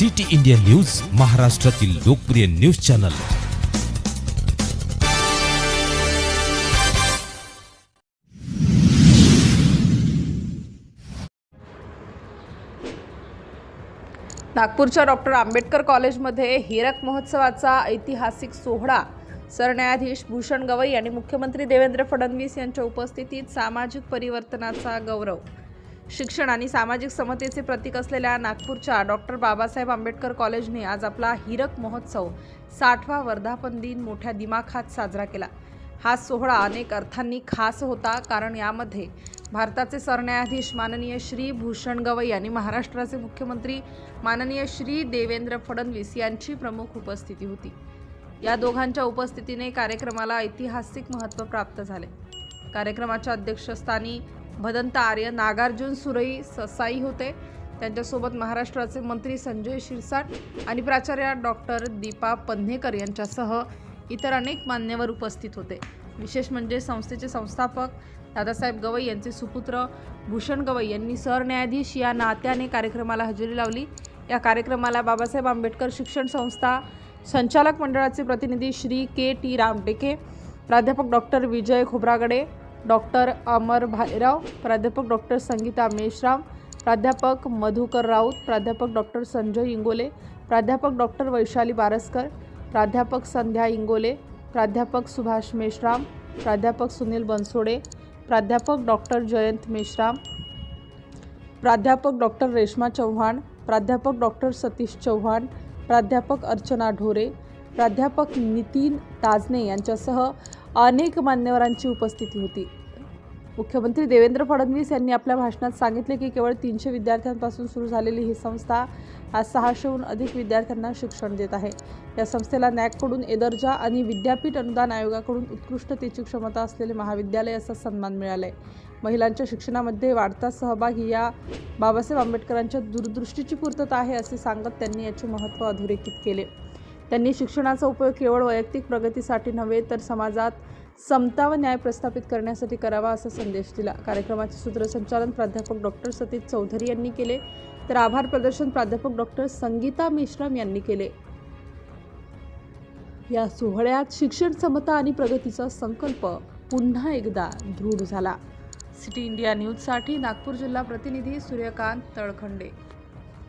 City India news महाराष्ट्रातील लोकप्रिय news channel. नागपूरच्या डॉक्टर आंबेडकर कॉलेजमध्ये हिरक महोत्सवाचा ऐतिहासिक सोहळा. सरन्यायाधीश भूषण गवई आणि मुख्यमंत्री देवेंद्र फडणवीस यांच्या उपस्थितीत सामाजिक परिवर्तनाचा गौरव. शिक्षण आणि सामाजिक समतेचे प्रतीक असलेल्या नागपूरच्या डॉक्टर बाबासाहेब आंबेडकर कॉलेजने आज आपला हिरक महोत्सव साठवा वर्धापन दिन मोठ्या दिमाखात साजरा केला. हा सोहळा अनेक अर्थांनी खास होता कारण यामध्ये भारताचे सरन्यायाधीश माननीय श्री भूषण गवई आणि महाराष्ट्राचे मुख्यमंत्री माननीय श्री देवेंद्र फडणवीस यांची प्रमुख उपस्थिती होती. या दोघांच्या उपस्थितीने कार्यक्रमाला ऐतिहासिक महत्त्व प्राप्त झाले. कार्यक्रमाच्या अध्यक्षस्थानी भदंत आर्य नागार्जुन सुरई ससाई होते. त्यांच्यासोबत महाराष्ट्राचे मंत्री संजय शिरसाट आणि प्राचार्य डॉक्टर दीपा पन्हेकर यांच्यासह इतर अनेक मान्यवर उपस्थित होते. विशेष म्हणजे संस्थेचे संस्थापक दादासाहेब गवई यांचे सुपुत्र भूषण गवई यांनी सरन्यायाधीश या नात्याने कार्यक्रमाला हजेरी लावली. या कार्यक्रमाला बाबासाहेब आंबेडकर शिक्षण संस्था संचालक मंडळाचे प्रतिनिधी श्री के टी रामटेके प्राध्यापक डॉक्टर विजय खोब्रागडे डॉक्टर अमर भालेराव प्राध्यापक डॉक्टर संगीता मेश्राम प्राध्यापक मधुकर राऊत प्राध्यापक डॉक्टर संजय इंगोले प्राध्यापक डॉक्टर वैशाली बारसकर प्राध्यापक संध्या इंगोले प्राध्यापक सुभाष मेश्राम प्राध्यापक सुनील बनसोडे प्राध्यापक डॉक्टर जयंत मेश्राम प्राध्यापक डॉक्टर रेश्मा चव्हाण प्राध्यापक डॉक्टर सतीश चव्हाण प्राध्यापक अर्चना ढोरे प्राध्यापक नितीन ताजने यांच्यासह अनेक मान्यवरांची उपस्थिती होती. मुख्यमंत्री देवेंद्र फडणवीस यांनी आपल्या भाषणात सांगितले की केवळ तीनशे विद्यार्थ्यांपासून सुरू झालेली ही संस्था आज सहाशेहून अधिक विद्यार्थ्यांना शिक्षण देत आहे. या संस्थेला नॅककडून एदर्जा आणि विद्यापीठ अनुदान आयोगाकडून उत्कृष्टतेची क्षमता असलेले महाविद्यालय असा सन्मान मिळाला आहे महिलांच्या शिक्षणामध्ये वाढता सहभाग ही या बाबासाहेब आंबेडकरांच्या दूरदृष्टीची पूर्तता आहे असे सांगत त्यांनी याचे महत्त्व अधोरेखित केले. त्यांनी शिक्षणाचा उपयोग केवळ वैयक्तिक प्रगतीसाठी नव्हे तर समाजात समता व न्याय प्रस्थापित करण्यासाठी करावा असा संदेश दिला. कार्यक्रमाचे सूत्रसंचालन प्राध्यापक डॉक्टर सतीश चौधरी यांनी केले. तर आभार प्रदर्शन प्राध्यापक डॉक्टर संगीता मेश्राम यांनी केले. या सोहळ्यात शिक्षण समता आणि प्रगतीचा संकल्प पुन्हा एकदा दृढ झाला. सिटी इंडिया न्यूजसाठी नागपूर जिल्हा प्रतिनिधी सूर्यकांत तळखंडे.